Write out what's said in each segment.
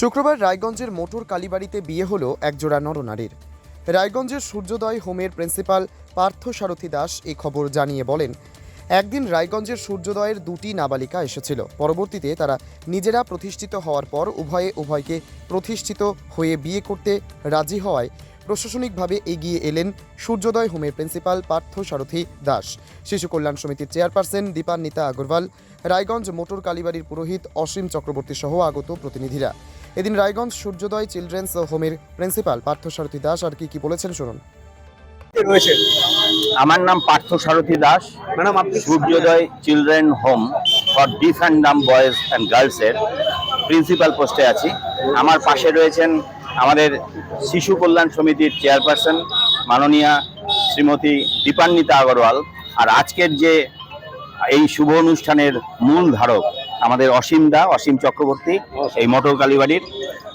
শুক্রবার রায়গঞ্জের মোটর কালীবাড়িতে বিয়ে হলো একজোড়া নরনারীর। রায়গঞ্জের সূর্যোদয় হোমের প্রিন্সিপাল পার্থ সারথী দাস এই খবর জানিয়ে বলেন, একদিন রায়গঞ্জের সূর্যোদয়ের দুটি নাবালিকা এসেছিল। পরবর্তীতে তারা নিজেরা প্রতিষ্ঠিত হওয়ার পর উভয়ে উভয়কে প্রতিষ্ঠিত হয়ে বিয়ে করতে রাজি হওয়ায় প্রশাসনিকভাবে এগিয়ে এলেন সূর্যোদয় হোমের প্রিন্সিপাল পার্থ সারথী দাস। শিশু কল্যাণ সমিতির চেয়ারপারসন দীপান্বিতা আগরওয়াল, রায়গঞ্জ মোটর কালীবাড়ির পুরোহিত অসীম চক্রবর্তী সহ আগত প্রতিনিধিরা। এদিন রায়গঞ্জ সূর্যোদয় চিলড্রেন্স হোমের প্রিন্সিপাল পার্থ সারথী দাস আর কি কি বলেছেন শুনুন। রয়েছে? আমার নাম পার্থ সারথী দাস। ম্যাডাম আপনি Suryoday children home for deaf and dumb boys and গার্লসের principal পোস্টে আছি। আমার পাশে রয়েছেন আমাদের শিশু কল্যাণ সমিতির চেয়ারপারসন মাননীয়া শ্রীমতী দীপান্বিতা আগরওয়াল। আর আজকের যে এই শুভ অনুষ্ঠানের মূল ধারক আমাদের অসীম দা অসীম চক্রবর্তী এই মোটর কালীবাড়ির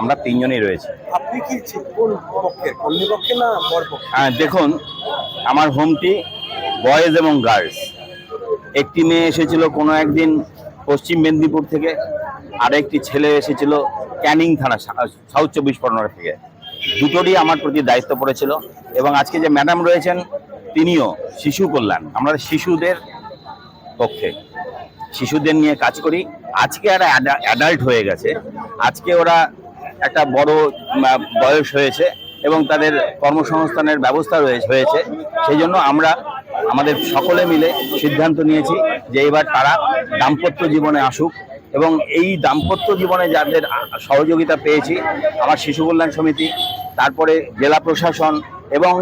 আমরা তিনজনই রয়েছে। আপনি কি কোন পক্ষের কর্মী পক্ষে না বর হ্যাঁ দেখুন আমার হোমটি বয়েজ এবং গার্লস। একটি মেয়ে এসেছিল কোনো একদিন পশ্চিম মেদিনীপুর থেকে আর একটি ছেলে এসেছিল ক্যানিং থানা সাউথ চব্বিশ পরগনা থেকে। দুটোরই আমার প্রতি দায়িত্ব পড়েছিল এবং আজকে যে ম্যাডাম রয়েছেন তিনিও শিশু কল্যাণ আমরা শিশুদের পক্ষে। শিশুদের নিয়ে কাজ করি। আজকে এরা অ্যাডাল্ট হয়ে গেছে। আজকে ওরা একটা বড় বয়স হয়েছে এবং তাদের কর্মসংস্থানের ব্যবস্থা রয়েছে হয়েছে। সেই জন্য আমরা আমাদের সকলে মিলে সিদ্ধান্ত নিয়েছি যে এবার তারা দাম্পত্য জীবনে আসুক এবং এই দাম্পত্য জীবনে যাদের সহযোগিতা পেয়েছি, আমার শিশু কল্যাণ সমিতি, তারপরে জেলা প্রশাসন এবং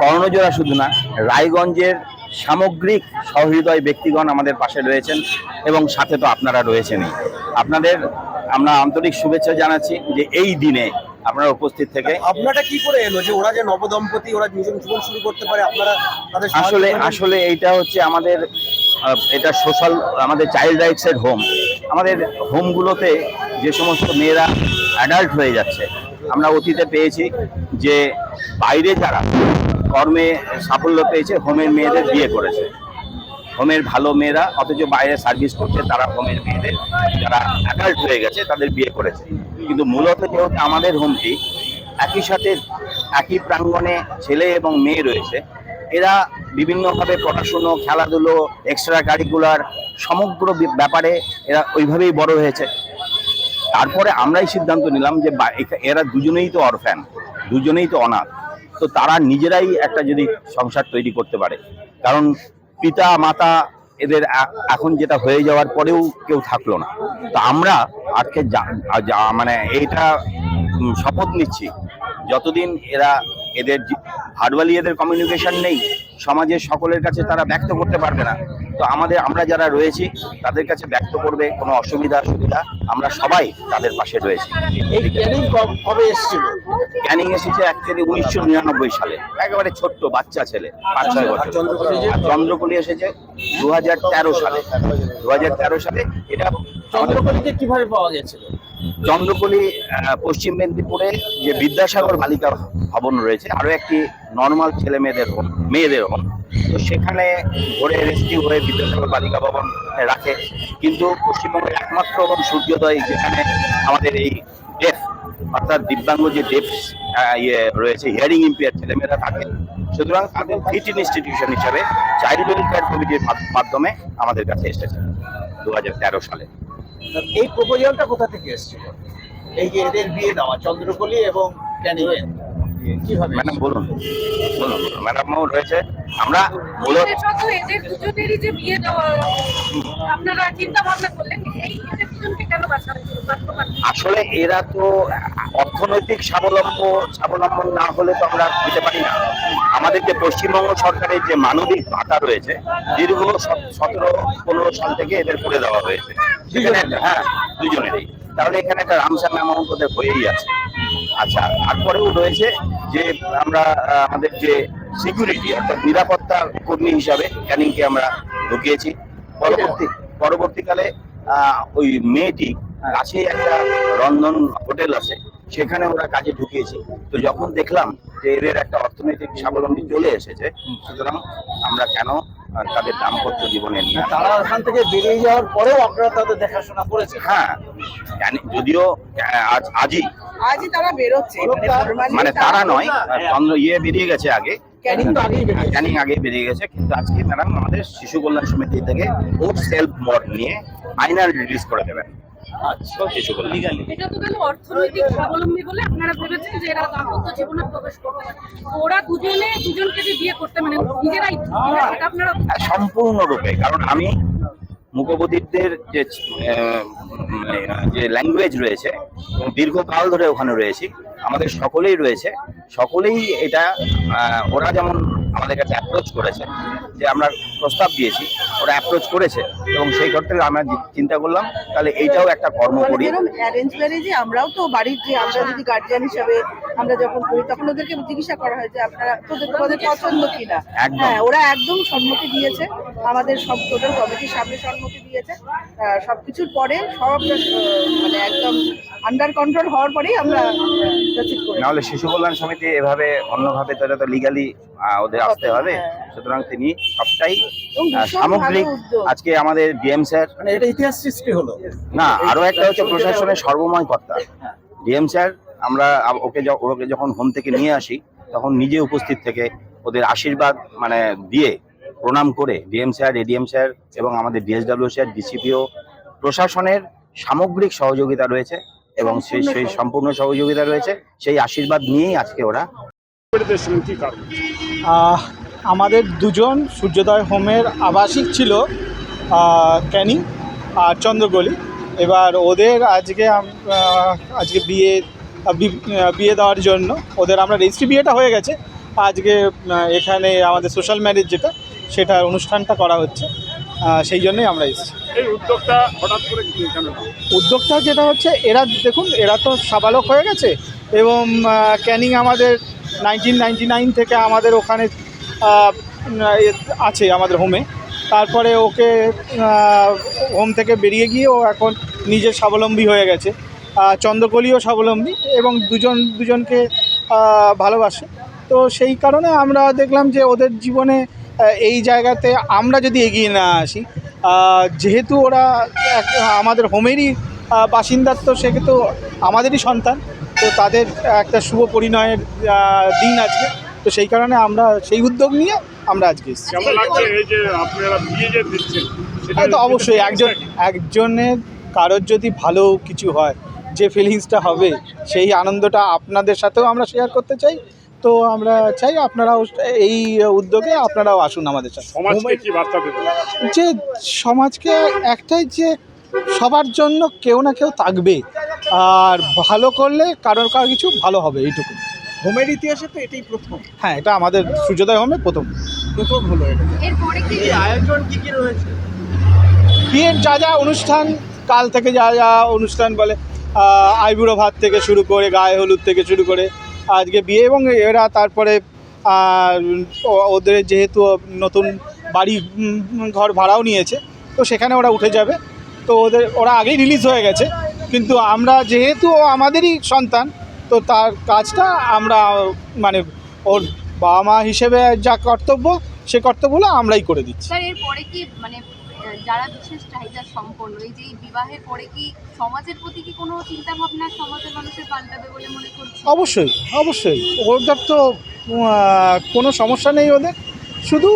কর্ণজোড়া শুধু না, রায়গঞ্জের সামগ্রিক সহৃদয় ব্যক্তিগণ আমাদের পাশে রয়েছেন এবং সাথে তো আপনারা রয়েছেনই। আপনাদের আমরা আন্তরিক শুভেচ্ছা জানাচ্ছি যে এই দিনে আপনারা উপস্থিত থেকে আপনারা কি করে এলো যে ওরা যে নবদম্পতি ওরা নিজের জীবন শুরু করতে পারে আপনারা তাদের আসলে আসলে এইটা হচ্ছে আমাদের এটা সোশ্যাল আমাদের চাইল্ড রাইটস এর হোম। আমাদের হোমগুলোতে যে সমস্ত মেয়েরা অ্যাডাল্ট হয়ে যাচ্ছে আমরা অতীতে পেয়েছি যে বাইরে যারা কর্মে সাফল্য পেয়েছে, হোমের মেয়েদের বিয়ে করেছে। হোমের ভালো মেয়েরা, অথচ বাইরে সার্ভিস করছে, তারা হোমের মেয়েদের, যারা অ্যাডাল্ট হয়ে গেছে, তাদের বিয়ে করেছে। কিন্তু মূলত যেহেতু আমাদের হোমটি একই সাথে একই প্রাঙ্গণে ছেলে এবং মেয়ে রয়েছে, এরা বিভিন্নভাবে পড়াশুনো, খেলাধুলো এক্সট্রা কারিকুলার সমগ্র ব্যাপারে এরা ওইভাবেই বড় হয়েছে। তারপরে আমরাই সিদ্ধান্ত নিলাম যে এরা দুজনেই তো অরফ্যান দুজনেই তো অনাথ। তো তারা নিজেরাই একটা যদি সংসার তৈরি করতে পারে। কারণ পিতা, মাতা এদের এখন যেটা হয়ে যাওয়ার পরেও কেউ থাকল না। তো আমরা আজকে মানে এইটা শপথ নিচ্ছি। যতদিন এরা এদের ভার্বালি এদের কমিউনিকেশন নেই, সমাজের সকলের কাছে তারা ব্যক্ত করতে পারবে না। তো আমাদের, আমরা যারা রয়েছি, তাদের কাছে ব্যক্ত করবে, কোনো অসুবিধা, সুবিধা, আমরা সবাই তাদের পাশে রয়েছি। এই কবে এসেছিল? ক্যানিং এসেছে অ্যাকচুয়ালি উনিশশো নিরানব্বই সালে। একেবারে ছোট্ট বাচ্চা ছেলে পাঁচ ছয় বছর। চন্দ্রকলি এসেছে? দু হাজার তেরো সালে। দু হাজার তেরো সালে এটা চন্দ্রকলিতে কীভাবে পাওয়া গেছিল? চন্দ্রকলি পশ্চিম মেদিনীপুরে যে বিদ্যাসাগর বালিকা ভবন রয়েছে আরও একটি নর্মাল ছেলে মেয়েদের হোম মেয়েদের হোম তো সেখানে ধরে রেস্কিউ হয়ে বিদ্যাসাগর বালিকা ভবন রাখে। কিন্তু পশ্চিমবঙ্গের একমাত্র এবং সূর্যোদয় যেখানে আমাদের এই অর্থাৎ দিব্যাঙ্গ যে ডেফ ইয়ে রয়েছে হিয়ারিং ইম্পেয়ার ছেলেমেয়েরা থাকে সুতরাং তাদের ফিট ইনস্টিটিউশন হিসাবে চাইল্ড ওয়েলফেয়ার কমিটির মাধ্যমে আমাদের কাছে এসেছে দু হাজার তেরো সালে। এই প্রপোজালটা কোথা থেকে এসেছিল? এই যে এদের বিয়ে দেওয়া চন্দ্রকলি এবং ক্যানিং কীভাবে ম্যাডাম বলুন বলুন ম্যাডামও রয়েছে। আমরা মূলত এদের দুজনেরই যে বিয়ে দেওয়া। আপনারা চিন্তা ভাবনা করলেন এই আসলে এরা তো অর্থনৈতিক স্বাবলম্ব স্বাবলম্বন না হলে তো আমরা দিতে পারি না। আমাদের যে পশ্চিমবঙ্গ সরকারের যে মানবিক ভাতা রয়েছে দীর্ঘ সতেরো পনেরো সাল থেকে এদের করে দেওয়া হয়েছে। হ্যাঁ দুজনেরই তাহলে এখানে একটা রামসাম অ্যামাউন্ট ওদের হয়েই আছে। আচ্ছা তারপরেও রয়েছে যে আমরা আমাদের যে সিকিউরিটি অর্থাৎ নিরাপত্তা কর্মী হিসাবে ক্যানিংকে আমরা ঢুকিয়েছি। পরবর্তী পরবর্তীকালে ওই মেয়েটি কাছে একটা রন্ধন হোটেল আছে সেখানে ওরা কাজে ঢুকিয়েছি। তো যখন দেখলাম যে এদের একটা অর্থনৈতিক স্বাবলম্বী চলে এসেছে সুতরাং আমরা কেন তাদের দাম্পত্য জীবনে নিয়ে তারা ওখান থেকে বেরিয়ে যাওয়ার পরেও আপনারা তাদের দেখাশোনা করেছেন? হ্যাঁ যদিও আজ আজই। আজই তারা বেরোচ্ছে। মানে formally মানে তারা নয় চন্দ্র ইয়ে বেরিয়ে গেছে আগে। ক্যানিং আগে বেরিয়ে গেছে। কিন্তু আজকে তারা আমাদের শিশু কল্যাণ সমিতি থেকে ওর সেলফ মোড নিয়ে ফাইনাল রিলিজ করে দেবেন। আচ্ছা এটা তো গেল অর্থনৈতিক স্বাবলম্বী বলে আপনারা ভেবেছেন যে এরা দাম্পত্য জীবনে প্রবেশ করবে ওরা দুজনে দুজনকে যে বিয়ে করতে মানে নিজেরাই আপনারা হ্যাঁ, সম্পূর্ণরূপে কারণ আমি মুখবধিরদের যে আহ, যে ল্যাঙ্গুয়েজ রয়েছে দীর্ঘকাল ধরে ওখানে রয়েছি আমাদের সকলেই রয়েছে সকলেই এটা ওরা যেমন আমাদের কাছে অ্যাপ্রোচ করেছে যে আমরা প্রস্তাব দিয়েছি ওরা অ্যাপ্রোচ করেছে এবং সেই ক্ষেত্রে আমরা চিন্তা করলাম তাহলে এইটাও একটা কর্ম করি। অ্যারেঞ্জ ম্যারেজে আমরাও তো বাড়ির যে আমরা যদি গার্জিয়ান হিসাবে আমরা যখন করি তখন ওদেরকে জিজ্ঞাসা করা হয় যে আপনারা তোদের তোমাদের পছন্দ কিনা। হ্যাঁ ওরা একদম সম্মতি দিয়েছে। আমাদের সব টোটাল কমিটির সামনে সম্মতি দিয়েছে। সবকিছুর পরে সব মানে একদম আন্ডার কন্ট্রোল হওয়ার পরেই আমরা নাহলে শিশু কল্যাণ সমিতি এভাবে অন্যভাবে তো এটা তো লিগালি ওদের আসতে হবে। হ্যাঁ। সুতরাং তিনি সবটাই সামগ্রিক আজকে আমাদের ডিএম স্যার মানে এটা ইতিহাস সৃষ্টি হলো। না আরও একটা হচ্ছে প্রশাসনের সর্বময় কর্তা। ডিএম স্যার আমরা ওকে ওকে যখন হোম থেকে নিয়ে আসি তখন নিজে উপস্থিত থেকে ওদের আশীর্বাদ মানে দিয়ে প্রণাম করে ডিএম স্যার এডিএম স্যার এবং আমাদের ডিএসডব্লিউ স্যার ডিসিপিও প্রশাসনের সামগ্রিক সহযোগিতা রয়েছে। এবং সেই সেই সম্পূর্ণ সহযোগিতা রয়েছে। সেই আশীর্বাদ নিয়েই আজকে ওরা আমাদের দুজন সূর্যোদয় হোমের আবাসিক ছিল ক্যানিং আর চন্দ্রগলি। এবার ওদের আজকে আজকে বিয়ে বিয়ে দেওয়ার জন্য ওদের আমরা রেজিস্ট্রি বিয়েটা হয়ে গেছে। আজকে এখানে আমাদের সোশ্যাল ম্যারেজ যেটা সেটা অনুষ্ঠানটা করা হচ্ছে। সেই জন্যই আমরা এসেছি। এই উদ্যোগটা হঠাৎ করে কি কেন উদ্যোগটা যেটা হচ্ছে এরা দেখুন এরা তো সাবালক হয়ে গেছে এবং ক্যানিং আমাদের নাইনটিন নাইনটি নাইন থেকে আমাদের ওখানে আছে আমাদের হোমে তারপরে ওকে হোম থেকে বেরিয়ে গিয়ে ও এখন নিজের স্বাবলম্বী হয়ে গেছে। চন্দ্রকলিও স্বাবলম্বী এবং দুজন দুজনকে ভালোবাসে। তো সেই কারণে আমরা দেখলাম যে ওদের জীবনে এই জায়গাতে আমরা যদি এগিয়ে না আসি যেহেতু ওরা আমাদের হোমেরই বাসিন্দার তো সে সেক্ষেত্রে আমাদেরই সন্তান তো তাদের একটা শুভ পরিণয়ের দিন আজকে। তো সেই কারণে আমরা সেই উদ্যোগ নিয়ে আমরা আজকে এসেছি। হ্যাঁ তো অবশ্যই একজন একজনের কারোর যদি ভালো কিছু হয় যে ফিলিংসটা হবে সেই আনন্দটা আপনাদের সাথেও আমরা শেয়ার করতে চাই। তো আমরা চাই আপনারাও এই উদ্যোগে আপনারাও আসুন আমাদের সাথে। সমাজকে কি বার্তা দেবেন? যে সমাজকে একটাই যে সবার জন্য কেউ না কেউ থাকবে আর ভালো করলে কারোর কারও কিছু ভালো হবে এইটুকু। হোমের ইতিহাসে তো এটাই প্রথম। হ্যাঁ এটা আমাদের সূর্যোদয় হোমে প্রথম। প্রথম হলো এটা। আয়োজন কি কি রয়েছে? বিয়ের যা যা অনুষ্ঠান কাল থেকে যা যা অনুষ্ঠান বলে আহ, আইবুড়ো ভাত থেকে শুরু করে গায়ে হলুদ থেকে শুরু করে আজকে বিয়ে এবং এরা তারপরে ওদের যেহেতু নতুন বাড়ি ঘর ভাড়াও নিয়েছে, তো সেখানে ওরা উঠে যাবে। তো ওদের, ওরা আগেই রিলিজ হয়ে গেছে। কিন্তু আমরা যেহেতু আমাদেরই সন্তান, তো তার কাজটা আমরা মানে ওর বাবা মা হিসেবে যা কর্তব্য, সে কর্তব্যগুলো আমরাই করে দিচ্ছি। এরপরে কি মানে যারা বিশেষ চাহিদা সম্পন্ন এই যে এই বিবাহের পরে কি সমাজের প্রতি কি কোনো চিন্তা ভাবনা সমাজের মানুষের পাল্টাবে বলে মনে করছি অবশ্যই অবশ্যই। ওদের তো কোনো সমস্যা নেই ওদের। শুধু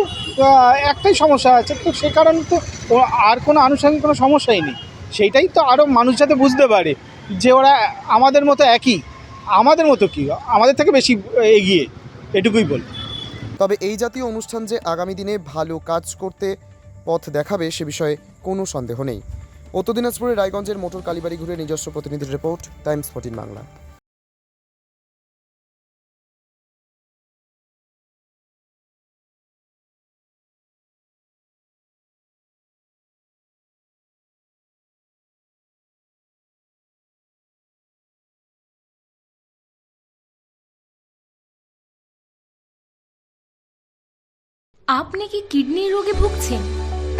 একটাই সমস্যা আছে তো সে কারণে তো আর কোনো আনুষঙ্গিক কোনো সমস্যাই নেই। সেইটাই তো আরও মানুষ যাতে বুঝতে পারে যে ওরা আমাদের মতো একই। আমাদের মতো কি? আমাদের থেকে বেশি এগিয়ে এটুকুই বল। তবে এই জাতীয় অনুষ্ঠান যে আগামী দিনে ভালো কাজ করতে পথ দেখাবে সে বিষয়ে কোনো সন্দেহ নেই। উত্তর দিনাজপুরের রায়গঞ্জের মোটর কালীবাড়ি ঘুরে নিজস্ব প্রতিনিধির রিপোর্ট, টাইমস ফোর্টিন বাংলা। আপনি কি কিডনির রোগে ভুগছেন?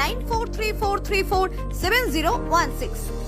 9434347016.